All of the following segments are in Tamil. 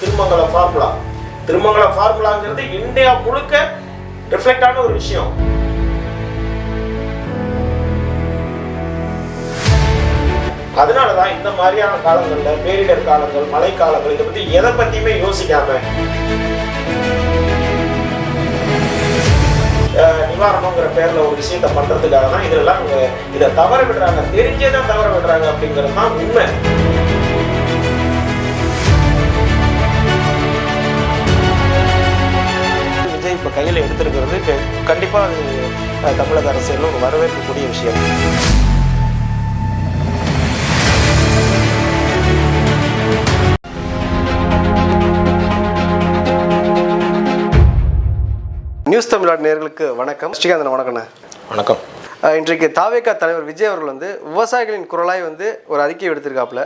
திருமங்கலம் ஃபார்முலா திருமங்கலம் ஃபார்முலாங்கிறது இந்தியா முழுக்க ரிஃப்ளெக்ட் ஆன ஒரு விஷயம். அதனால தான் இந்த மாதிரியான காலங்களில் பேரிடர் காலங்கள் மழை காலங்கள் இதை பற்றி எதை பற்றியுமே யோசிக்காம நிவாரணங்கிற பேரில் ஒரு விஷயத்த பண்ணுறதுக்காக தான் இதெல்லாம் இதை தவற விடுறாங்க. தெரிஞ்சே தான் தவற விடுறாங்க அப்படிங்கிறது தான் உண்மை. இப்போ கையில் எடுத்திருக்கிறது க- கண்டிப்பா அது அஹ், தமிழக அரசியலில் ஒரு வரவேற்கக்கூடிய விஷயம். நியூஸ் தமிழ்நாடு நேர்களுக்கு வணக்கம். ஸ்ரீகாந்தன் வணக்கண்ணே வணக்கம். இன்றைக்கு தாவேகா தலைவர் விஜய் அவர்கள் வந்து விவசாயிகளின் குரலாய் வந்து ஒரு அறிக்கை எடுத்திருக்காப்புல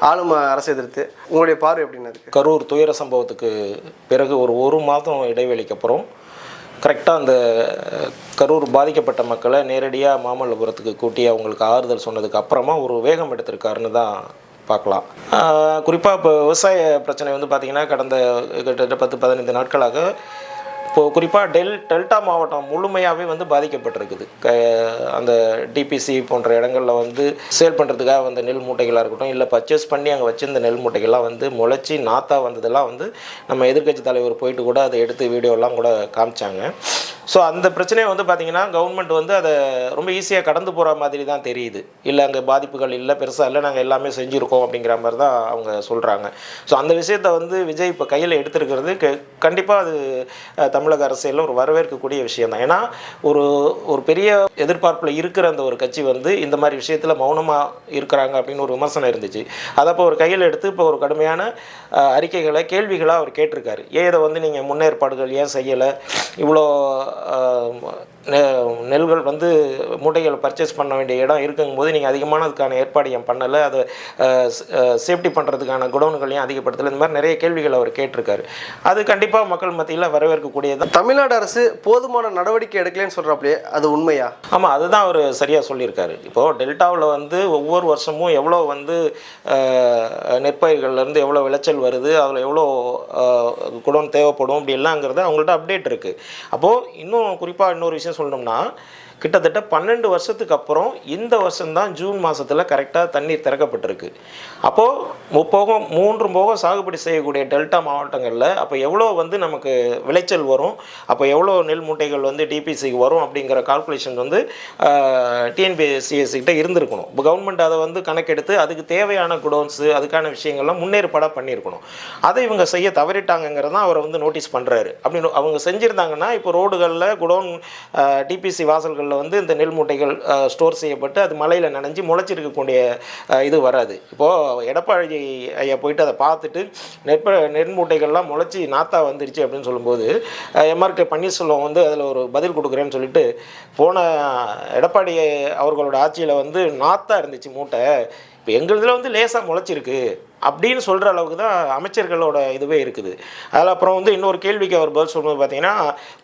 ஆளும் அரசு எதிர்த்து உங்களுடைய பார்வை எப்படின்னு கரூர் துயர சம்பவத்துக்கு பிறகு ஒரு ஒரு மாதம் இடைவெளிக்கு அப்புறம் கரெக்டாக அந்த கரூர் பாதிக்கப்பட்ட மக்களை நேரடியாக மாமல்லபுரத்துக்கு கூட்டி அவங்களுக்கு ஆறுதல் சொன்னதுக்கு அப்புறமா ஒரு வேகம் எடுத்திருக்காருன்னு தான் பார்க்கலாம். குறிப்பாக இப்போ விவசாய பிரச்சனை வந்து பார்த்திங்கன்னா கடந்த கிட்டத்தட்ட பத்து பதினைந்து நாட்களாக இப்போது குறிப்பாக டெல் டெல்டா மாவட்டம் முழுமையாகவே வந்து பாதிக்கப்பட்டிருக்குது. க அந்த டிபிசி போன்ற இடங்களில் வந்து சேல் பண்ணுறதுக்காக வந்த நெல் மூட்டைகளாக இருக்கட்டும் இல்லை பர்ச்சேஸ் பண்ணி அங்கே வச்சிருந்த நெல் மூட்டைகள்லாம் வந்து முளைச்சி நாத்தா வந்ததெல்லாம் வந்து நம்ம எதிர்க்கட்சி தலைவர் போயிட்டு கூட அதை எடுத்து வீடியோலாம் கூட காமிச்சாங்க. ஸோ அந்த பிரச்சனையை வந்து பார்த்திங்கன்னா கவர்மெண்ட் வந்து அதை ரொம்ப ஈஸியாக கடந்து போகிற மாதிரி தான் தெரியுது. இல்லை அங்கே பாதிப்புகள் இல்லை பெருசாக இல்லை நாங்கள் எல்லாமே செஞ்சுருக்கோம் அப்படிங்கிற மாதிரி தான் அவங்க சொல்கிறாங்க ஸோ அந்த விஷயத்தை வந்து விஜய் இப்போ கையில் எடுத்திருக்கிறது கண்டிப்பாக அது தமிழ் தமிழக அரசியலில் ஒரு வரவேற்கக்கூடிய விஷயம் தான் ஏன்னா ஒரு ஒரு பெரிய எதிர்பார்ப்பில் இருக்கிற அந்த ஒரு கட்சி வந்து இந்த மாதிரி விஷயத்தில் மௌனமாக இருக்கிறாங்க அப்படின்னு ஒரு விமர்சனம் இருந்துச்சு. அதை இப்போ ஒரு கையில் எடுத்து இப்போ ஒரு கடுமையான அறிக்கைகளை கேள்விகளாக அவர் கேட்டிருக்காரு. ஏன் இதை வந்து நீங்கள் முன்னேற்பாடுகள் ஏன் செய்யலை? இவ்வளோ நெல்கள் வந்து மூட்டைகள் பர்ச்சேஸ் பண்ண வேண்டிய இடம் இருக்குங்கும்போது நீங்கள் அதிகமான அதுக்கான ஏற்பாடு ஏன் பண்ணலை? அதை சேஃப்டி பண்ணுறதுக்கான குடோன்கள் ஏன் அதிகப்படுத்தலை. இந்த மாதிரி நிறைய கேள்விகள் அவர் கேட்டிருக்காரு. அது கண்டிப்பாக மக்கள் மத்தியில் வரவேற்கக்கூடியது தமிழ்நாடு அரசு போதுமான நடவடிக்கை எடுக்கலைன்னு சொல்கிறாப்புலையே அது உண்மையா? ஆமாம் அதுதான் அவர் சரியாக சொல்லியிருக்காரு. இப்போது டெல்டாவில் வந்து ஒவ்வொரு வருஷமும் எவ்வளோ வந்து நெற்பயிர்கள்லேருந்து எவ்வளோ விளைச்சல் வருது அதில் எவ்வளோ குடோன் தேவைப்படும் அப்படி எல்லாங்கிறது அவங்கள்ட்ட அப்டேட் இருக்குது அப்போது இன்னும் குறிப்பாக இன்னொரு விஷயம் சொல்லணும்னா கிட்டத்தட்ட பன்னெண்டு வருஷத்துக்கு அப்புறம் இந்த வருஷம்தான் ஜூன் மாதத்தில் கரெக்டாக தண்ணீர் திறக்கப்பட்டிருக்கு. அப்போது முப்போகம் மூன்று போகம் சாகுபடி செய்யக்கூடிய டெல்டா மாவட்டங்களில் அப்போ எவ்வளோ வந்து நமக்கு விளைச்சல் வரும்? அப்போ எவ்வளோ நெல் மூட்டைகள் வந்து டிபிசிக்கு வரும் அப்படிங்கிற கால்குலேஷன் வந்து டிஎன்பிஎஸ்சிஎஸ்கிட்ட இருந்திருக்கணும். இப்போ கவர்மெண்ட் அதை வந்து கணக்கெடுத்து அதுக்கு தேவையான குடோன்ஸு அதுக்கான விஷயங்கள்லாம் முன்னேற்பாடாக பண்ணியிருக்கணும். அதை இவங்க செய்ய தவறிட்டாங்கிறதான் அவரை வந்து நோட்டீஸ் பண்ணுறாரு அப்படின்னு அவங்க செஞ்சுருந்தாங்கன்னா இப்போ ரோடுகளில் குடோன் டிபிசி காலங்களில் வந்து இந்த நெல் மூட்டைகள் ஸ்டோர் செய்யப்பட்டு அது மலையில் நனைஞ்சு முளைச்சிருக்கக்கூடிய இது வராது. இப்போது எடப்பாடி ஐயா போயிட்டு அதை பார்த்துட்டு நெற்ப நெல் மூட்டைகள்லாம் முளைச்சி நாத்தா வந்துருச்சு அப்படின்னு சொல்லும்போது எம்ஆர்கே பன்னீர்செல்வம் வந்து அதில் ஒரு பதில் கொடுக்குறேன்னு சொல்லிட்டு போன எடப்பாடி அவர்களோட ஆட்சியில் வந்து நாத்தா இருந்துச்சு மூட்டை. இப்போ எங்களுதில் வந்து லேசாக முளைச்சிருக்கு. அப்படின்னு சொல்கிற அளவுக்கு தான் அமைச்சர்களோட இதுவே இருக்குது. அதில் அப்புறம் வந்து இன்னொரு கேள்விக்கு அவர் பதில் சொல்லும்போது பார்த்தீங்கன்னா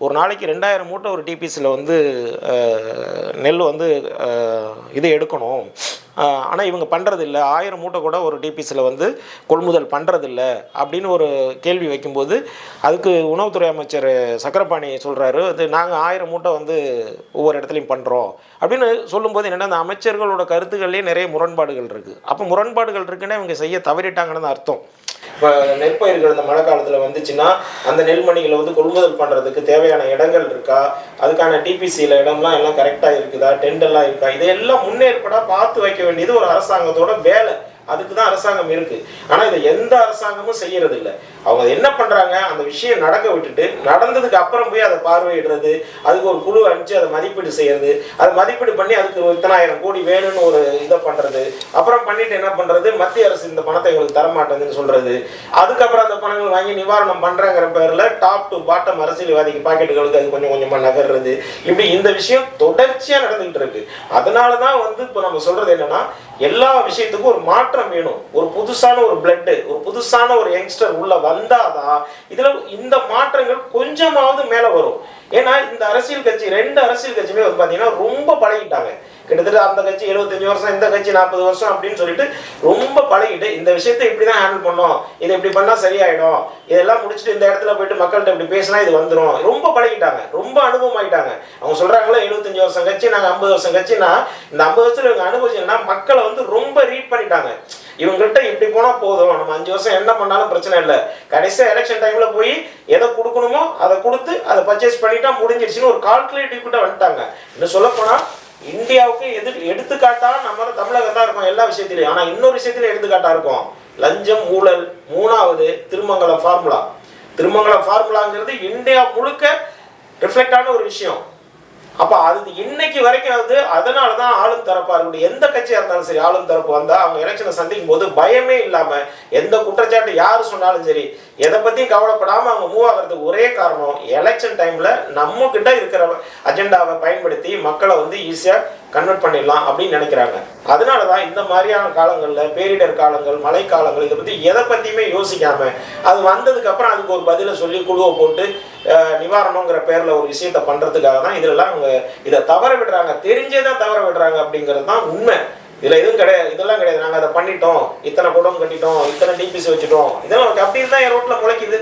ஒரு நாளைக்கு ரெண்டாயிரம் மூட்டை ஒரு டிபிசியில் வந்து நெல் வந்து இது எடுக்கணும். ஆனால் இவங்க பண்ணுறதில்ல ஆயிரம் மூட்டை கூட ஒரு டிபிசியில் வந்து கொள்முதல் பண்ணுறதில்ல அப்படின்னு ஒரு கேள்வி வைக்கும்போது அதுக்கு உணவுத்துறை அமைச்சர் சக்கரபாணி சொல்கிறாரு அது நாங்கள் ஆயிரம் மூட்டை வந்து ஒவ்வொரு இடத்துலையும் பண்ணுறோம் அப்படின்னு சொல்லும்போது என்னென்னா அந்த அமைச்சர்களோட கருத்துக்கள்லேயே நிறைய முரண்பாடுகள் இருக்குது அப்போ முரண்பாடுகள் இருக்குன்னா இவங்க செய்ய தவறிட்டாங்கன்னு தான் அர்த்தம். இப்போ நெற்பயிர்கள் இந்த மழை காலத்தில் வந்துச்சுன்னா அந்த நெல்மணிகளை வந்து கொள்முதல் பண்ணுறதுக்கு தேவையான இடங்கள் இருக்கா? அதுக்கான டிபிசியில் இடம்லாம் எல்லாம் கரெக்டாக இருக்குதா? டெண்டெல்லாம் இருக்கா? இதையெல்லாம் முன்னேற்பட பார்த்து வைக்க வேண்டியது ஒரு அரசாங்கத்தோட வேலை. அதுக்கு தான் அரசாங்கம் இருக்கு. ஆனால் இதை எந்த அரசாங்கமும் செய்யறது இல்லை அவங்க என்ன பண்றாங்க? அந்த விஷயம் நடக்க விட்டுட்டு நடந்ததுக்கு அப்புறம் போய் அதை பார்வையிடுறது அதுக்கு ஒரு குழு அனுப்பிச்சு அதை மதிப்பீடு செய்யறது அதை மதிப்பீடு பண்ணி அதுக்கு இத்தனாயிரம் கோடி வேணும்னு ஒரு இதை பண்றது அப்புறம் பண்ணிட்டு என்ன பண்றது? மத்திய அரசு இந்த பணத்தை எங்களுக்கு தரமாட்டேங்குதுன்னு சொல்றது. அதுக்கப்புறம் அந்த பணங்கள் வாங்கி நிவாரணம் பண்றங்கிற பேர்ல டாப் டு பாட்டம் அரசியல்வாதிக்கு பாக்கெட்டுகளுக்கு அது கொஞ்சம் கொஞ்சமா நகர்றது. இப்படி இந்த விஷயம் தொடர்ச்சியா நடந்துகிட்டு இருக்கு. அதனாலதான் வந்து இப்போ நம்ம சொல்றது என்னன்னா எல்லா விஷயத்துக்கும் ஒரு மாற்றம் வேணும். ஒரு புதுசான ஒரு பிளட்டு ஒரு புதுசான ஒரு யங்ஸ்டர் உள்ள வந்தாதான் இதுல இந்த மாற்றங்கள் கொஞ்சமாவது மேல வரும். ஏன்னா இந்த அரசியல் கட்சி ரெண்டு அரசியல் கட்சியுமே வந்து பாத்தீங்கன்னா ரொம்ப பழகிட்டாங்க. கிட்டத்தட்ட அந்த கட்சி எழுபத்தஞ்சு வருஷம் இந்த கட்சி நாற்பது வருஷம் அப்படின்னு சொல்லிட்டு ரொம்ப பழகிட்டு இந்த விஷயத்தை இப்படி தான் ஹேண்டில் பண்ணோம். இதை இப்படி பண்ணால் சரியாயிடும். இதெல்லாம் முடிச்சுட்டு இந்த இடத்துல போயிட்டு மக்கள்கிட்ட இப்படி பேசினா இது வந்துடும் ரொம்ப பழகிட்டாங்க. ரொம்ப அனுபவம் ஆகிட்டாங்க அவங்க சொல்கிறாங்களே எழுபத்தஞ்சு வருஷம் கட்சி நாங்கள் ஐம்பது வருஷம் கட்சினா இந்த ஐம்பது வருஷத்துல இவங்க அனுபவிச்சுன்னா மக்களை வந்து ரொம்ப ரீட் பண்ணிட்டாங்க. இவங்கள்ட்ட இப்படி போனால் போதும். நம்ம அஞ்சு வருஷம் என்ன பண்ணாலும் பிரச்சனை இல்லை. கடைசியாக எலெக்ஷன் டைமில் போய் எதை கொடுக்கணுமோ அதை கொடுத்து அதை பர்ச்சேஸ் பண்ணிட்டா முடிஞ்சிருச்சுன்னு ஒரு கால்குலேட்டிவ் கிட்ட வந்துட்டாங்க. இன்னும் சொல்ல இந்தியாவுக்கு எது எடுத்துக்காட்டாக நம்ம தமிழகம் தான் இருக்கோம் எல்லா விஷயத்திலையும். ஆனால் இன்னொரு விஷயத்திலும் எடுத்துக்காட்டா இருக்கும். லஞ்சம் ஊழல் மூணாவது திருமங்கலம் ஃபார்முலா திருமங்கலம் ஃபார்முலாங்கிறது இந்தியா முழுக்க ரிஃப்ளெக்டான ஒரு விஷயம். அப்ப அது இன்னைக்கு வரைக்கும் வந்து அதனால தான் ஆளும் தரப்பா இருக்கட்டும் எந்த கட்சியா இருந்தாலும் சரி ஆளும் தரப்பு வந்தா அவங்க எலெக்ஷனை சந்திக்கும் போது பயமே இல்லாம எந்த குற்றச்சாட்டு யாரு சொன்னாலும் சரி எதை பத்தியும் கவலைப்படாம அவங்க மூவ் ஆகிறதுக்கு ஒரே காரணம் எலெக்ஷன் டைம்ல நம்ம கிட்ட இருக்கிற அஜெண்டாவை பயன்படுத்தி மக்களை வந்து ஈஸியா கன்வெர்ட் பண்ணிடலாம் அப்படின்னு நினைக்கிறாங்க. அதனால தான் இந்த மாதிரியான காலங்களில் பேரிடர் காலங்கள் மழை காலங்கள் இதை பற்றி எதை பற்றியுமே யோசிக்காம அது வந்ததுக்கப்புறம் அதுக்கு ஒரு பதிலை சொல்லி குழுவை போட்டு நிவாரணங்கிற பேரில் ஒரு விஷயத்த பண்ணுறதுக்காக தான் இதெல்லாம் அவங்க இதை தவற விடுறாங்க. தெரிஞ்சே தான் தவற விடுறாங்க அப்படிங்கிறது தான் உண்மை. இதில் எதுவும் கிடையாது. இதெல்லாம் கிடையாது. நாங்கள் அதை பண்ணிட்டோம். இத்தனை குடம் கட்டிட்டோம். இத்தனை டிபிசி வச்சுட்டோம். இதெல்லாம் அப்படி தான் என் ரோட்டில் முளைக்குது.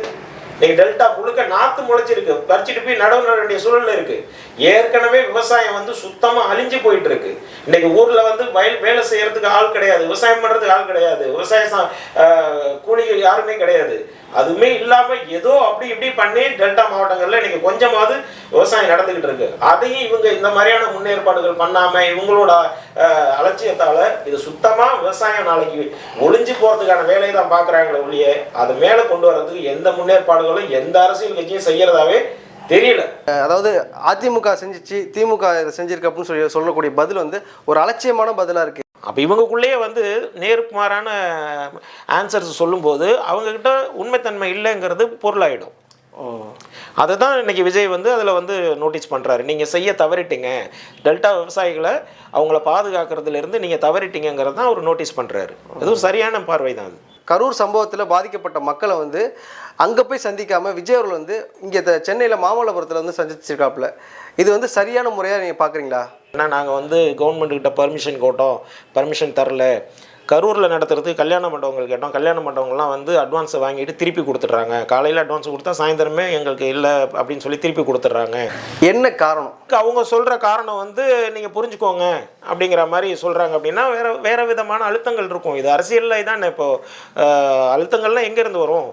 இன்னைக்கு டெல்டா முழுக்க நாத்து முளைச்சிருக்கு. பறிச்சுட்டு போய் நடவு நட வேண்டிய சூழல் இருக்கு. ஏற்கனவே விவசாயம் வந்து சுத்தமா அழிஞ்சு போயிட்டு இருக்கு இன்னைக்கு ஊர்ல வந்து வயல் வேலை செய்யறதுக்கு ஆள் கிடையாது. விவசாயம் பண்றதுக்கு ஆள் கிடையாது. விவசாய சா- கூலிகள் யாருமே கிடையாது. அதுவுமே இல்லாம ஏதோ அப்படி இப்படி பண்ணி டெல்டா மாவட்டங்கள்ல இன்னைக்கு கொஞ்சமாவது விவசாயம் நடந்துகிட்டு இருக்கு. அதையும் இவங்க இந்த மாதிரியான முன்னேற்பாடுகள் பண்ணாம இவங்களோட அலட்சியத்தால இது சுத்தமா விவசாயம் நாளைக்கு ஒளிஞ்சு போறதுக்கான வேலையை தான் பாக்குறாங்களே ஒழிய அதை மேல கொண்டு வர்றதுக்கு எந்த முன்னேற்பாடுகளும் எந்த அரசியல் கட்சியும் செய்யறதாவே தெரியல. அதாவது அதிமுக செஞ்சிச்சு திமுக இதை செஞ்சிருக்கு அப்படின்னு சொல்லி சொல்லக்கூடிய பதில் வந்து ஒரு அலட்சியமான பதிலாக இருக்கு. அப்போ இவங்களுக்குள்ளேயே வந்து நேருக்குமாறான ஆன்சர்ஸ் சொல்லும்போது அவங்கக்கிட்ட உண்மைத்தன்மை இல்லைங்கிறது பொருளாயிடும். அதை தான் இன்னைக்கு விஜய் வந்து அதில் வந்து நோட்டீஸ் பண்ணுறாரு நீங்கள் செய்ய தவறிட்டீங்க. டெல்டா விவசாயிகளை அவங்கள பாதுகாக்கிறதுலேருந்து நீங்கள் தவறிட்டீங்கிறது தான் அவர் நோட்டீஸ் பண்ணுறாரு அது ஒரு சரியான பார்வை தான் அது. கரூர் சம்பவத்தில் பாதிக்கப்பட்ட மக்களை வந்து அங்கே போய் சந்திக்காமல் விஜய் அவர்கள் வந்து இங்கே சென்னையில் மாமல்லபுரத்தில் வந்து சந்திச்சிருக்காப்புல. இது வந்து சரியான முறையாக நீங்கள் பார்க்குறீங்களா ஏன்னா நாங்கள் வந்து கவர்மெண்ட்டுக்கிட்ட பர்மிஷன் கேட்டோம். பர்மிஷன் தரல. கரூரில் நடத்துறதுக்கு கல்யாண மண்டபங்கள் கேட்டோம். கல்யாண மண்டபங்கள்லாம் வந்து அட்வான்ஸை வாங்கிட்டு திருப்பி கொடுத்துட்றாங்க. காலையில் அட்வான்ஸ் கொடுத்தா சாயந்தரமே எங்களுக்கு இல்லை அப்படின்னு சொல்லி திருப்பி கொடுத்துட்றாங்க. என்ன காரணம்? அவங்க சொல்கிற காரணம் வந்து நீங்கள் புரிஞ்சுக்கோங்க அப்படிங்கிற மாதிரி சொல்கிறாங்க அப்படின்னா வேற வேற விதமான அழுத்தங்கள் இருக்கும். இது அரசியலில் தான் இப்போ. அழுத்தங்கள்லாம் எங்கேருந்து வரும்?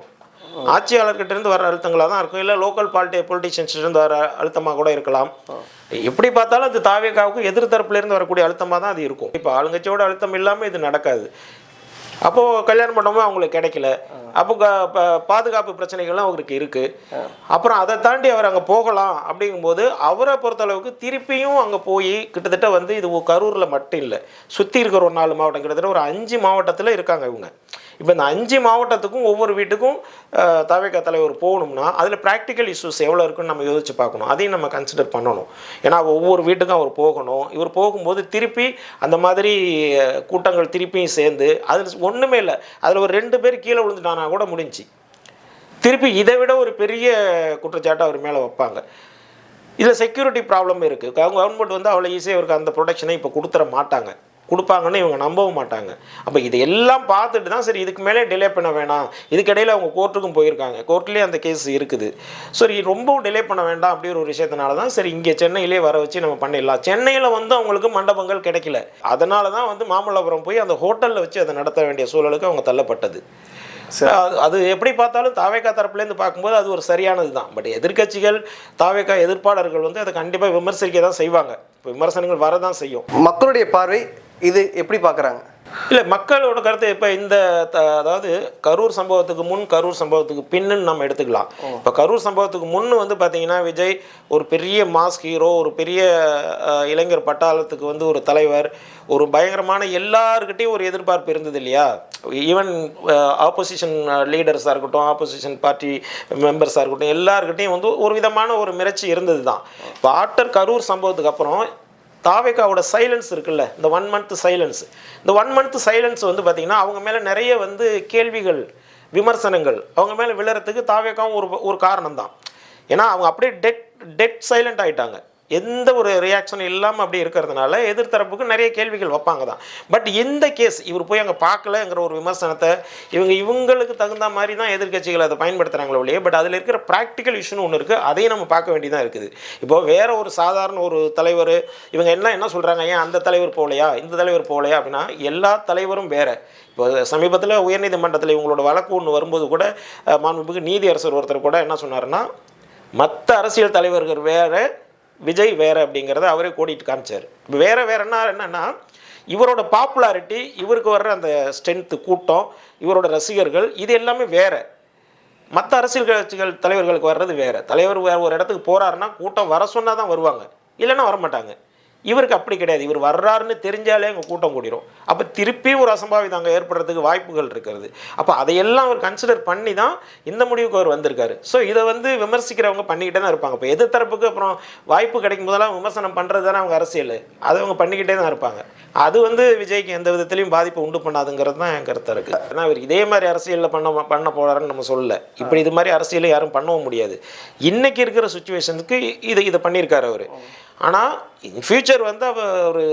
ஆட்சியாளர்கிட்ட இருந்து வர அழுத்தங்களாக தான் இருக்கும். இல்லை லோக்கல் பாலிட்டி பொலிட்டிஷியன்ஸ்லேருந்து வர அழுத்தமாக கூட இருக்கலாம். எப்படி பார்த்தாலும் அது தாவேக்காவுக்கு எதிர் தரப்புல இருந்து வரக்கூடிய அழுத்தமாக தான் அது இருக்கும். இப்போ ஆளுங்கட்சியோட அழுத்தம் இல்லாமல் இது நடக்காது. அப்போது கல்யாண மண்டபமும் அவங்களுக்கு கிடைக்கல. அப்போ பாதுகாப்பு பிரச்சனைகள்லாம் அவருக்கு இருக்குது அப்புறம் அதை தாண்டி அவர் அங்கே போகலாம் அப்படிங்கும்போது அவரை பொறுத்தளவுக்கு திருப்பியும் அங்கே போய் கிட்டத்தட்ட வந்து இது கரூரில் மட்டும் இல்லை. சுற்றி இருக்கிற ஒரு நாலு மாவட்டம் கிட்டத்தட்ட ஒரு அஞ்சு மாவட்டத்தில் இருக்காங்க இவங்க. இப்போ இந்த அஞ்சு மாவட்டத்துக்கும் ஒவ்வொரு வீட்டுக்கும் தவிக தலைவர் போகணும்னா அதில் ப்ராக்டிக்கல் இஷ்யூஸ் எவ்வளோ இருக்குன்னு நம்ம யோசிச்சு பார்க்கணும். அதையும் நம்ம கன்சிடர் பண்ணணும். ஏன்னா ஒவ்வொரு வீட்டுக்கும் அவர் போகணும். இவர் போகும்போது திருப்பி அந்த மாதிரி கூட்டங்கள் திருப்பியும் சேர்ந்து அதில் ஒன்றுமே இல்லை. அதில் ஒரு ரெண்டு பேர் கீழே விழுந்துட்டானா கூட முடிஞ்சு. திருப்பி இதை விட ஒரு பெரிய குற்றச்சாட்டை அவர் மேலே வைப்பாங்க. இதில் செக்யூரிட்டி ப்ராப்ளம் இருக்குது கவர்மெண்ட் வந்து அவ்வளோ ஈஸியாக இவருக்கு அந்த ப்ரொடெக்ஷனை இப்போ கொடுத்துட மாட்டாங்க. கொடுப்பாங்கன்னு இவங்க நம்பவும் மாட்டாங்க. அப்போ இதையெல்லாம் எல்லாம் பார்த்துட்டு தான் சரி இதுக்கு மேலே டிலே பண்ண வேணாம். இதுக்கிடையில் அவங்க கோர்ட்டுக்கும் போயிருக்காங்க. கோர்ட்லேயே அந்த கேஸ் இருக்குது. சரி ரொம்பவும் டிலே பண்ண வேண்டாம் அப்படிங்கிற ஒரு விஷயத்தினால தான் சரி இங்கே சென்னையிலே வர வச்சு நம்ம பண்ணிடலாம். சென்னையில் வந்து அவங்களுக்கு மண்டபங்கள் கிடைக்கல. அதனால தான் வந்து மாமல்லபுரம் போய் அந்த ஹோட்டலில் வச்சு அதை நடத்த வேண்டிய சூழலுக்கு அவங்க தள்ளப்பட்டது. அது- அது எப்படி பார்த்தாலும் தாவேக்கா தரப்புலேருந்து பார்க்கும்போது அது ஒரு சரியானது தான். பட் எதிர்க்கட்சிகள் தாவேக்கா எதிர்ப்பாளர்கள் வந்து அதை கண்டிப்பாக விமர்சிக்க தான் செய்வாங்க. இப்போ விமர்சனங்கள் வரதான் செய்யும். மக்களுடைய பார்வை இது எப்படி பார்க்குறாங்க? இல்லை மக்களோட கருத்து இப்போ இந்த அதாவது கரூர் சம்பவத்துக்கு முன் கரூர் சம்பவத்துக்கு பின்னுன்னு நம்ம எடுத்துக்கலாம். இப்போ கரூர் சம்பவத்துக்கு முன் வந்து பார்த்தீங்கன்னா விஜய் ஒரு பெரிய மாஸ் ஹீரோ ஒரு பெரிய இளைஞர் பட்டாளத்துக்கு வந்து ஒரு தலைவர் ஒரு பயங்கரமான எல்லாருக்கிட்டையும் ஒரு எதிர்பார்ப்பு இருந்தது இல்லையா? ஈவன் ஆப்போசிஷன் லீடர்ஸாக இருக்கட்டும் ஆப்போசிஷன் பார்ட்டி மெம்பர்ஸாக இருக்கட்டும் எல்லாருக்கிட்டையும் வந்து ஒரு விதமான ஒரு மிரட்சி இருந்தது தான் இப்போ ஆஃப்டர் கரூர் சம்பவத்துக்கு அப்புறம் தாவேக்காவோட சைலன்ஸ் இருக்குல்ல? இந்த ஒன் மந்த் சைலன்ஸ் இந்த ஒன் மந்த் சைலன்ஸ் வந்து பார்த்திங்கன்னா அவங்க மேலே நிறைய வந்து கேள்விகள் விமர்சனங்கள் அவங்க மேலே விழறதுக்கு தாவேக்காவும் ஒரு ஒரு காரணம் தான் ஏன்னா அவங்க அப்படியே டெட் டெட் சைலண்ட் ஆகிட்டாங்க எந்த ஒரு ரியாக்ஷன் இல்லாமல் அப்படி இருக்கிறதுனால எதிர்த்தரப்புக்கு நிறைய கேள்விகள் வைப்பாங்க தான் பட் இந்த கேஸ் இவர் போய் அங்கே பார்க்கலங்கிற ஒரு விமர்சனத்தை இவங்க இவங்களுக்கு தகுந்த மாதிரி தான் எதிர்கட்சிகள் அதை பயன்படுத்துகிறாங்களே ஒழிய பட் அதில் இருக்கிற ப்ராக்டிக்கல் இஷ்யூன்னு ஒன்று இருக்குது அதையும் நம்ம பார்க்க வேண்டியதாக இருக்குது. இப்போ வேற ஒரு சாதாரண ஒரு தலைவர் இவங்க எல்லாம் என்ன சொல்கிறாங்க ஏன் அந்த தலைவர் போகலையா? இந்த தலைவர் போகலையா? அப்படின்னா எல்லா தலைவரும் வேறு. இப்போ சமீபத்தில் உயர்நீதிமன்றத்தில் இவங்களோட வழக்கு ஒன்று வரும்போது கூட அஹ், மாண்புமிகு நீதியரசர் ஒருத்தர் கூட என்ன சொன்னார்னா மற்ற அரசியல் தலைவர்கள் வேறு விஜய் வேற அப்படிங்கிறத அவரே கோடிட்டு காமிச்சார். இப்போ வேற வேறன்னா என்னன்னா இவரோட பாப்புலாரிட்டி இவருக்கு வர்ற அந்த ஸ்ட்ரென்த்து கூட்டம் இவரோட ரசிகர்கள் இது எல்லாமே வேற. மற்ற அரசியல் கட்சிகள் தலைவர்களுக்கு வர்றது வேற. தலைவர் வேற ஒரு இடத்துக்கு போறாருன்னா கூட்டம் வர சொன்னால் தான் வருவாங்க. இல்லைன்னா வரமாட்டாங்க. இவருக்கு அப்படி கிடையாது. இவர் வர்றாருன்னு தெரிஞ்சாலே அங்கே கூட்டம் கூடிரும். அப்போ திருப்பி ஒரு அசம்பாவிதம் அங்கே ஏற்படுறதுக்கு வாய்ப்புகள் இருக்கிறது. அப்போ அதையெல்லாம் அவர் கன்சிடர் பண்ணி தான் இந்த முடிவுக்கு அவர் வந்திருக்காரு. ஸோ இதை வந்து விமர்சிக்கிறவங்க பண்ணிக்கிட்டே தான் இருப்பாங்க. இப்போ எதிர்த்தரப்புக்கு அப்புறம் வாய்ப்பு கிடைக்கும் போதெல்லாம் விமர்சனம் பண்ணுறது தானே அவங்க அரசியல். அதை அவங்க பண்ணிக்கிட்டே தான் இருப்பாங்க. அது வந்து விஜய்க்கு எந்த விதத்திலையும் பாதிப்பு உண்டு பண்ணாதுங்கிறது தான் என் கருத்தாக இருக்குது ஏன்னா அவர் இதே மாதிரி அரசியலில் பண்ண பண்ண போகிறாருன்னு நம்ம சொல்லல. இப்படி இது மாதிரி அரசியலை யாரும் பண்ணவும் முடியாது. இன்றைக்கி இருக்கிற சுச்சுவேஷனுக்கு இதை இதை பண்ணியிருக்காரு அவர். ஆனால் இன் ஃபியூச்சர் வந்து அவர் ஒரு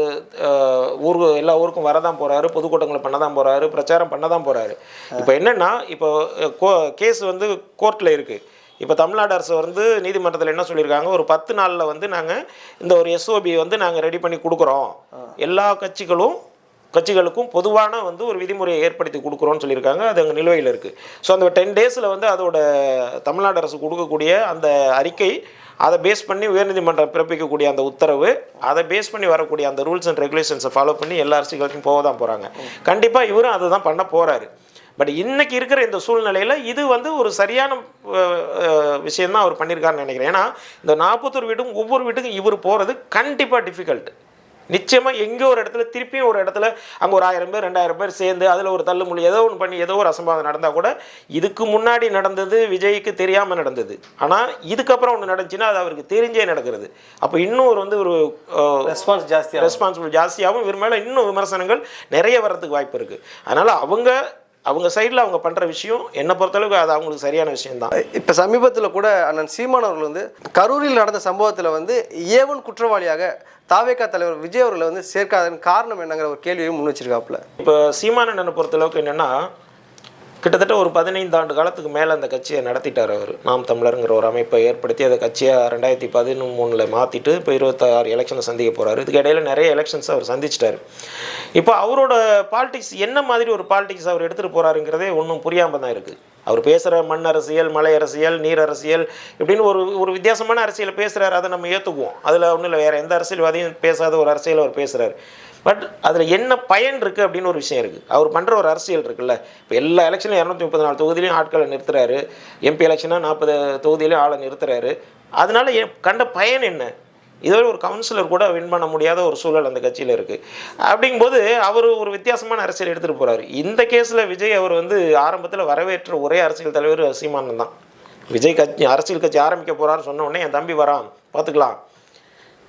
ஊருக்கு எல்லா ஊருக்கும் வரதான் போகிறாரு பொதுக்கூட்டங்களை பண்ண தான் போகிறாரு பிரச்சாரம் பண்ண தான் போகிறாரு இப்போ என்னென்னா இப்போ கேஸ் வந்து கோர்ட்டில் இருக்குது இப்போ தமிழ்நாடு அரசு வந்து நீதிமன்றத்தில் என்ன சொல்லியிருக்காங்க? ஒரு பத்து நாளில் வந்து நாங்கள் இந்த ஒரு எஸ்ஓபி வந்து நாங்கள் ரெடி பண்ணி கொடுக்குறோம். எல்லா கட்சிகளும் கட்சிகளுக்கும் பொதுவான வந்து ஒரு விதிமுறையை ஏற்படுத்தி கொடுக்குறோன்னு சொல்லியிருக்காங்க. அது அங்கே நிலுவையில் இருக்குது ஸோ அந்த டென் டேஸில் வந்து அதோட தமிழ்நாடு அரசு கொடுக்கக்கூடிய அந்த அறிக்கை அதை பேஸ் பண்ணி உயர்நீதிமன்றம் பிறப்பிக்கக்கூடிய அந்த உத்தரவு அதை பேஸ் பண்ணி வரக்கூடிய அந்த ரூல்ஸ் அண்ட் ரெகுலேஷன்ஸை ஃபாலோ பண்ணி எல்லா அரசுகளுக்கும் போக தான் போகிறாங்க கண்டிப்பாக இவரும் அதை தான் பண்ண போகிறாரு பட் இன்னைக்கு இருக்கிற இந்த சூழ்நிலையில் இது வந்து ஒரு சரியான விஷயம் தான் அவர் பண்ணியிருக்காருன்னு நினைக்கிறேன். ஏன்னா இந்த நாற்பத்தொரு வீட்டுக்கும் ஒவ்வொரு வீட்டுக்கும் இவர் போகிறது கண்டிப்பாக டிஃபிகல்ட் நிச்சயமாக எங்கேயோ ஒரு இடத்துல திருப்பியும் ஒரு இடத்துல அங்கே ஒரு ஆயிரம் பேர் ரெண்டாயிரம் பேர் சேர்ந்து அதில் ஒரு தள்ளுமொழி ஏதோ ஒன்று பண்ணி ஏதோ ஒரு அசம்பாதம் நடந்தால் கூட இதுக்கு முன்னாடி நடந்தது விஜய்க்கு தெரியாமல் நடந்தது. ஆனால் இதுக்கப்புறம் ஒன்று நடந்துச்சுன்னா அது அவருக்கு தெரிஞ்சே நடக்கிறது. அப்போ இன்னும் ஒரு வந்து ஒரு ரெஸ்பான்ஸ் ஜாஸ்தியாக ரெஸ்பான்சிபிள் ஜாஸ்தியாகவும் இவர் மேலே இன்னும் விமர்சனங்கள் நிறைய வர்றதுக்கு வாய்ப்பு இருக்குது அதனால் அவங்க அவங்க சைடில் அவங்க பண்ணுற விஷயம் என்னை பொறுத்தளவுக்கு அது அவங்களுக்கு சரியான விஷயம்தான். இப்போ சமீபத்தில் கூட அண்ணன் சீமான் அவர்கள் வந்து கரூரில் நடந்த சம்பவத்தில் வந்து ஏவன் குற்றவாளியாக தாவேகா தலைவர் விஜய் அவர்களை வந்து சேர்க்காதன் காரணம் என்னங்கிற ஒரு கேள்வியும் முன் வச்சிருக்காப்புல. இப்போ சீமானண்ணனை பொறுத்தளவுக்கு என்னென்னா கிட்டத்தட்ட ஒரு பதினைந்து ஆண்டு காலத்துக்கு மேலே அந்த கட்சியை நடத்திட்டார் அவர். நாம் தமிழருங்கிற ஒரு அமைப்பை ஏற்படுத்தி அதை கட்சியாக ரெண்டாயிரத்தி பதிமூணில் மாற்றிட்டு இப்போ இருபத்தாறு எலெக்ஷனை சந்திக்க போகிறாரு இதுக்கு இடையில நிறைய எலெக்ஷன்ஸ் அவர் சந்திச்சிட்டார். இப்போ அவரோட பாலிடிக்ஸ் என்ன மாதிரி ஒரு பாலிடிக்ஸ் அவர் எடுத்துகிட்டு போகிறாருங்கிறதே ஒன்றும் புரியாமல் தான் இருக்குது அவர் பேசுகிற மண் அரசியல் மலை அரசியல் நீர் அரசியல் இப்படின்னு ஒரு ஒரு வித்தியாசமான அரசியலை பேசுகிறாரு அதை நம்ம ஏற்றுக்குவோம் அதில் ஒன்றும் இல்லை வேறு எந்த அரசியல்வாதியும் பேசாத ஒரு அரசியல் அவர் பேசுகிறார் பட் அதில் என்ன பயன் இருக்குது அப்படின்னு ஒரு விஷயம் இருக்குது அவர் பண்ணுற ஒரு அரசியல் இருக்குல்ல. இப்போ எல்லா எலெக்ஷனும் இரநூத்தி முப்பத்தி நாலு தொகுதியிலையும் ஆட்களை நிறுத்துறாரு. எம்பி எலெக்ஷனாக நாற்பது தொகுதியிலையும் ஆளை நிறுத்துறாரு. அதனால எ- கண்ட பயன் என்ன? இதோட ஒரு கவுன்சிலர் கூட வின் பண்ண முடியாத ஒரு சூழல் அந்த கட்சியில் இருக்குது அப்படிங்கும்போது அவர் ஒரு வித்தியாசமான அரசியல் எடுத்துகிட்டு போகிறாரு இந்த கேஸில் விஜய் அவர் வந்து ஆரம்பத்தில் வரவேற்ற ஒரே அரசியல் தலைவர் சீமானன் தான். விஜய் கட்சி அரசியல் கட்சி ஆரம்பிக்க போகிறான்னு சொன்ன உடனே என் தம்பி வரான். பார்த்துக்கலாம்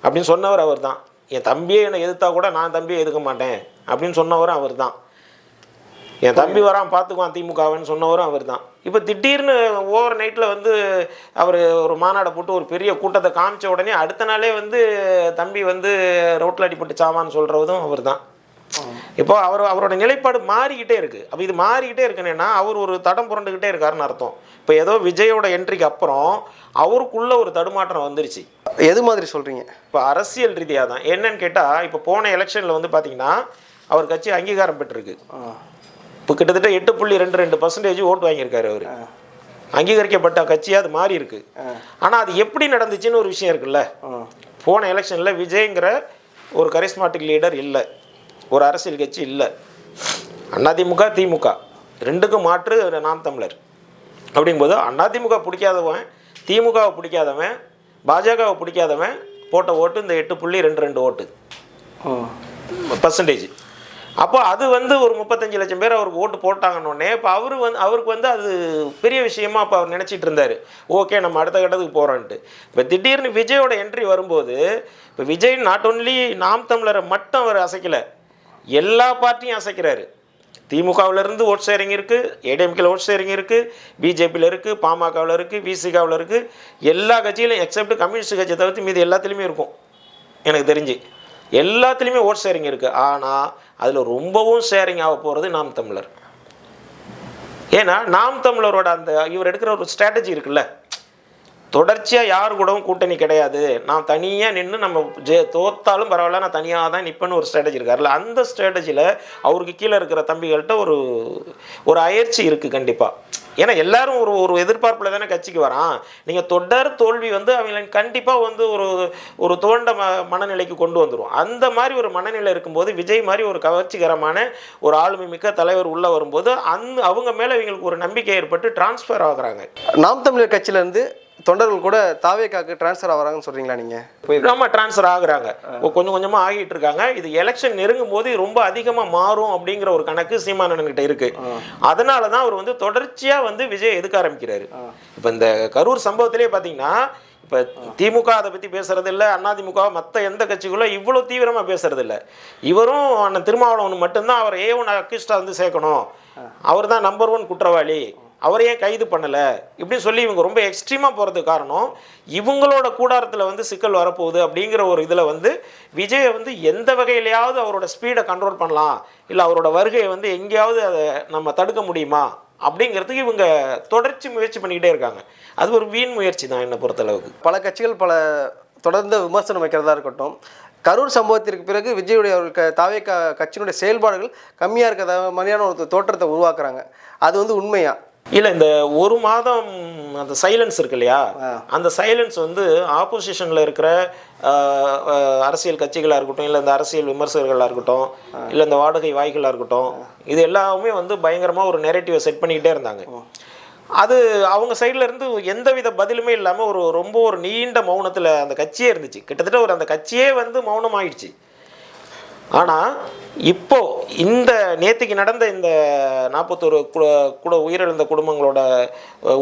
அப்படின்னு சொன்னவர் அவர் தான் என் தம்பியே என்னை எதிர்த்தா கூட நான் தம்பியை எதுக்க மாட்டேன் அப்படின்னு சொன்னவரும் அவர் தான் என் தம்பி வரான் பார்த்துக்குவான் திமுகவன்னு சொன்னவரும் அவர் தான் இப்போ திடீர்னு ஓவர் நைட்டில் வந்து அவர் ஒரு மாநாடை போட்டு ஒரு பெரிய கூட்டத்தை காமிச்ச உடனே அடுத்த நாளே வந்து தம்பி வந்து ரோட்டில் அடிப்பட்டு சாமான்னு சொல்கிறதும் அவர் தான் இப்போ அவர் அவரோட நிலைப்பாடு மாறிக்கிட்டே இருக்கு. அப்போ இது மாறிக்கிட்டே இருக்குன்னா அவர் ஒரு தடம் புரண்டுக்கிட்டே இருக்காருன்னு அர்த்தம். இப்போ ஏதோ விஜயோட என்ட்ரிக்கு அப்புறம் அவருக்குள்ள ஒரு தடுமாற்றம் வந்துருச்சு. எது மாதிரி சொல்கிறீங்க இப்போ அரசியல் ரீதியாக தான் என்னன்னு கேட்டால் இப்போ போன எலெக்ஷனில் வந்து பார்த்தீங்கன்னா அவர் கட்சி அங்கீகாரம் பெற்றிருக்கு. இப்போ கிட்டத்தட்ட எட்டு புள்ளி ரெண்டு ரெண்டு பர்சன்டேஜ் ஓட்டு வாங்கியிருக்காரு அவர். அங்கீகரிக்கப்பட்ட கட்சியாக அது மாறி இருக்கு. ஆனால் அது எப்படி நடந்துச்சுன்னு ஒரு விஷயம் இருக்குல்ல. போன எலெக்ஷனில் விஜய்ங்கிற ஒரு கரிஸ்மாட்டிக் லீடர் இல்லை. ஒரு அரசியல் கட்சி இல்லை. அதிமுக திமுக. ரெண்டுக்கும் மாற்று நாம் தமிழர். அப்படிங்கும்போது அதிமுக பிடிக்காதவன் திமுகவை பிடிக்காதவன் பாஜகவை பிடிக்காதவன் போட்ட ஓட்டு இந்த எட்டு புள்ளி ரெண்டு ரெண்டு ஓட்டு. பர்சன்டேஜ் அப்போ அது வந்து ஒரு முப்பத்தஞ்சு லட்சம் பேர் அவருக்கு ஓட்டு போட்டாங்கன்னொடனே இப்போ அவர் வந்து அவருக்கு வந்து அது பெரிய விஷயமா அப்போ அவர் நினச்சிட்டு இருந்தார். ஓகே நம்ம அடுத்த கட்டத்துக்கு போகிறோன்ட்டு இப்போ திடீர்னு விஜயோட என்ட்ரி வரும்போது இப்போ விஜய் நாட் ஒன்லி நாம் தமிழரை மட்டும் அவர் அசைக்கலை எல்லா பார்ட்டியும் அசைக்கிறாரு. திமுகவில் இருந்து ஓட் ஷேரிங் இருக்குது ஏடிஎம்கேல ஓட் ஷேரிங் இருக்குது பிஜேபியில் இருக்குது பாமகவில் இருக்குது விசிகாவில் இருக்குது எல்லா கட்சியிலும் எக்ஸப்ட் கம்யூனிஸ்ட் கட்சியை தவிர்த்து மீது எல்லாத்துலேயுமே இருக்கும். எனக்கு தெரிஞ்சு. எல்லாத்துலேயுமே ஓட் ஷேரிங் இருக்குது ஆனால் அதில் ரொம்பவும் ஷேரிங் ஆக போகிறது நாம் தமிழர். ஏன்னா நாம் தமிழரோட அந்த இவர் எடுக்கிற ஒரு ஸ்ட்ராட்டஜி இருக்குல்ல? தொடர்ச்சியாக யார் கூடவும் கூட்டணி கிடையாது. நான் தனியாக நின்று நம்ம ஜெ தோத்தாலும் பரவாயில்ல நான் தனியாக தான் நிற்பேன்னு ஒரு ஸ்ட்ராட்டஜி இருக்கார்ல அந்த ஸ்ட்ராட்டஜியில் அவருக்கு கீழே இருக்கிற தம்பிகள்கிட்ட ஒரு ஒரு அயற்சி இருக்குது கண்டிப்பாக ஏன்னா எல்லாரும் ஒரு ஒரு எதிர்பார்ப்பில் தானே கட்சிக்கு வரான். நீங்கள் தொடர் தோல்வி வந்து அவங்களை கண்டிப்பாக வந்து ஒரு ஒரு தோண்ட ம மனநிலைக்கு கொண்டு வந்துடும் அந்த மாதிரி ஒரு மனநிலை இருக்கும்போது விஜய் மாதிரி ஒரு கவர்ச்சிகரமான ஒரு ஆளுமை மிக்க தலைவர் உள்ளே வரும்போது அந்த அவங்க மேலே இவங்களுக்கு ஒரு நம்பிக்கை ஏற்பட்டு டிரான்ஸ்ஃபர் ஆகுறாங்க. நாம் தமிழர் கட்சியிலேருந்து தொண்டர்கள் கூட தாவேக்காக்கு ட்ரான்ஸ்ஃபர் ஆகிறாங்கன்னு சொல்றீங்களா நீங்க? ஆமாம் ட்ரான்ஸ்ஃபர் ஆகுறாங்க. கொஞ்சம் கொஞ்சமாக ஆகிட்டு இருக்காங்க. இது எலெக்ஷன் நெருங்கும் போது ரொம்ப அதிகமாக மாறும் அப்படிங்கிற ஒரு கணக்கு சீமானன்கிட்ட இருக்கு. அதனால தான் அவர் வந்து தொடர்ச்சியாக வந்து விஜய் எதுக்க ஆரம்பிக்கிறாரு. இப்போ இந்த கரூர் சம்பவத்திலே பார்த்தீங்கன்னா இப்போ திமுக அதை பற்றி பேசுறது இல்லை அதிமுக மற்ற எந்த கட்சிகளும் இவ்வளோ தீவிரமாக பேசுறது இல்லை. இவரும் அண்ணன் திருமாவளவன் மட்டும்தான் அவர் ஏ ஒன் அக்யூஸ்டாக வந்து சேர்க்கணும். அவர் தான் நம்பர் ஒன் குற்றவாளி. அவரை ஏன் கைது பண்ணலை? இப்படி சொல்லி இவங்க ரொம்ப எக்ஸ்ட்ரீமாக போகிறதுக்கு காரணம் இவங்களோட கூடாரத்தில் வந்து சிக்கல் வரப்போகுது அப்படிங்கிற ஒரு இதில் வந்து விஜயை வந்து எந்த வகையிலையாவது அவரோட ஸ்பீடை கண்ட்ரோல் பண்ணலாம். இல்லை அவரோட வருகையை வந்து எங்கேயாவது அதை நம்ம தடுக்க முடியுமா? அப்படிங்கிறதுக்கு இவங்க தொடர்ச்சி முயற்சி பண்ணிக்கிட்டே இருக்காங்க. அது ஒரு வீண் முயற்சி தான் என்னை பொறுத்தளவுக்கு. பல கட்சிகள் பல தொடர்ந்து விமர்சனம் வைக்கிறதா இருக்கட்டும். கரூர் சம்பவத்திற்கு பிறகு விஜயுடைய தாவே க கட்சியினுடைய செயல்பாடுகள் கம்மியாக இருக்கிற மாதிரியான ஒரு தோற்றத்தை உருவாக்குறாங்க. அது வந்து உண்மையாக இல்லை இந்த ஒரு மாதம் அந்த சைலன்ஸ் இருக்கு இல்லையா? அந்த சைலன்ஸ் வந்து ஆப்போசிஷனில் இருக்கிற அரசியல் கட்சிகளாக இருக்கட்டும் இல்லை இந்த அரசியல் விமர்சகர்களாக இருக்கட்டும் இல்லை இந்த வாடகை வாய்களாக இருக்கட்டும் இது எல்லாமே வந்து பயங்கரமாக ஒரு நெரேட்டிவை செட் பண்ணிக்கிட்டே இருந்தாங்க. அது அவங்க சைடுல இருந்து எந்தவித பதிலுமே இல்லாமல் ஒரு ரொம்ப ஒரு நீண்ட மௌனத்தில் அந்த கட்சியே இருந்துச்சு. கிட்டத்தட்ட ஒரு அந்த கட்சியே வந்து மௌனம் ஆயிடுச்சு ஆனால் இப்போ இந்த நேற்றுக்கு நடந்த இந்த நாற்பத்தோரு கூட உயிரிழந்த குடும்பங்களோட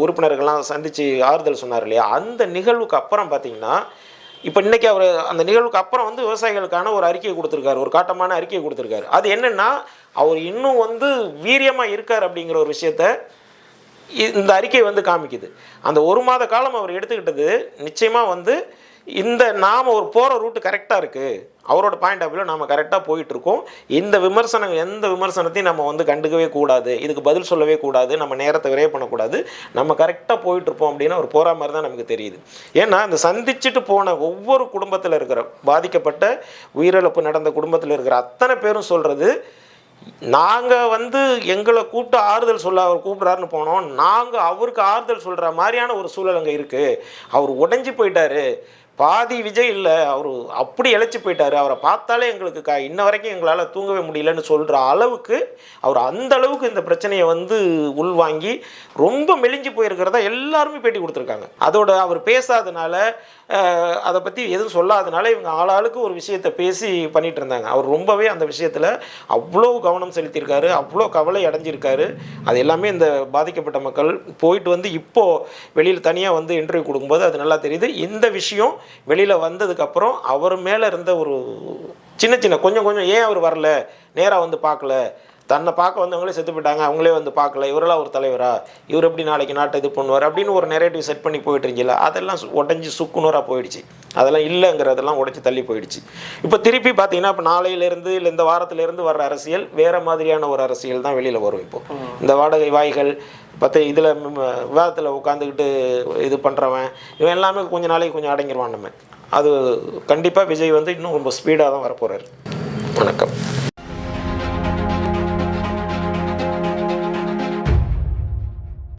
உறுப்பினர்கள்லாம் சந்தித்து ஆறுதல் சொன்னார் இல்லையா? அந்த நிகழ்வுக்கு அப்புறம் பார்த்தீங்கன்னா இப்போ இன்றைக்கி அவர் அந்த நிகழ்வுக்கு அப்புறம் வந்து விவசாயிகளுக்கான ஒரு அறிக்கையை கொடுத்துருக்காரு ஒரு காட்டமான அறிக்கையை கொடுத்துருக்காரு. அது என்னென்னா அவர் இன்னும் வந்து வீரியமாக இருக்கார் அப்படிங்கிற ஒரு விஷயத்த இந்த அறிக்கை வந்து காமிக்குது. அந்த ஒரு மாத காலம் அவர் எடுத்துக்கிட்டது நிச்சயமாக வந்து இந்த நாம் ஒரு போகிற ரூட்டு கரெக்டாக இருக்குது அவரோட பாயிண்ட் ஆஃப் வியூவில் நாம் கரெக்டாக போயிட்டுருக்கோம். இந்த விமர்சனம் எந்த விமர்சனத்தையும் நம்ம வந்து கண்டுக்கவே கூடாது. இதுக்கு பதில் சொல்லவே கூடாது. நம்ம நேரத்தை விரைய பண்ணக்கூடாது. நம்ம கரெக்டாக போயிட்டுருப்போம் அப்படின்னு அவர் போகிற மாதிரி தான் நமக்கு தெரியுது. ஏன்னா இந்த சந்திச்சுட்டு போன ஒவ்வொரு குடும்பத்தில் இருக்கிற பாதிக்கப்பட்ட உயிரிழப்பு நடந்த குடும்பத்தில் இருக்கிற அத்தனை பேரும் சொல்கிறது நாங்கள் வந்து எங்களை கூப்பிட்டு ஆறுதல் சொல்ல அவர் கூப்பிட்றாருன்னு போனோம். நாங்கள் அவருக்கு ஆறுதல் சொல்கிற மாதிரியான ஒரு சூழல் அங்கே இருக்குது அவர் உடஞ்சி போயிட்டாரு. பாதி விஜய் இல்லை அவர் அப்படி இழைச்சி போயிட்டார். அவரை பார்த்தாலே எங்களுக்கு க இன்ன வரைக்கும் எங்களால் தூங்கவே முடியலன்னு சொல்கிற அளவுக்கு அவர் அந்த அளவுக்கு இந்த பிரச்சனையை வந்து உள்வாங்கி ரொம்ப மெலிஞ்சு போயிருக்கிறதா எல்லாருமே பேட்டி கொடுத்துருக்காங்க. அதோட அவர் பேசாதனால அதை பற்றி எதுவும் சொல்லாதனால இவங்க ஆளாளுக்கு ஒரு விஷயத்தை பேசி பண்ணிகிட்டு இருந்தாங்க. அவர் ரொம்பவே அந்த விஷயத்தில் அவ்வளோ கவனம் செலுத்தியிருக்காரு அவ்வளோ கவலை அடைஞ்சிருக்காரு. அது எல்லாமே இந்த பாதிக்கப்பட்ட மக்கள் போயிட்டு வந்து இப்போது வெளியில் தனியாக வந்து இன்டர்வியூ கொடுக்கும்போது அது நல்லா தெரியுது. இந்த விஷயம் வெளியில் வந்ததுக்கப்புறம் அவர் மேலே இருந்த ஒரு சின்ன சின்ன கொஞ்சம் கொஞ்சம் ஏன் அவர் வரல? நேராக வந்து பார்க்கல. தன்னை பார்க்க வந்தவங்களே செத்து போயிட்டாங்க. அவங்களே வந்து பார்க்கல. இவரெல்லாம் ஒரு தலைவரா? இவர் எப்படி நாளைக்கு நாட்டை இது பண்ணுவார்? அப்படின்னு ஒரு நெரேட்டிவ் செட் பண்ணி போயிட்டு இருந்துச்சுல அதெல்லாம் சு- உடைஞ்சு சுக்குநூறாக போயிடுச்சு. அதெல்லாம் இல்லைங்கிறதெல்லாம் உடச்சி தள்ளி போயிடுச்சு. இப்போ திருப்பி பார்த்தீங்கன்னா இப்போ நாளையிலேருந்து இல்லை இந்த வாரத்திலேருந்து வர்ற அரசியல் வேறு மாதிரியான ஒரு அரசியல் தான் வெளியில் வரும் இப்போது இந்த வாடகை வாய்கள் பத்து இதில் விவாதத்தில் உட்காந்துக்கிட்டு இது பண்ணுறவன் இவன் எல்லாமே கொஞ்ச நாளைக்கு கொஞ்சம் அடங்கிடுவான் நம்ம. அது கண்டிப்பாக விஜய் வந்து இன்னும் ரொம்ப ஸ்பீடாக தான் வரப்போகிறாரு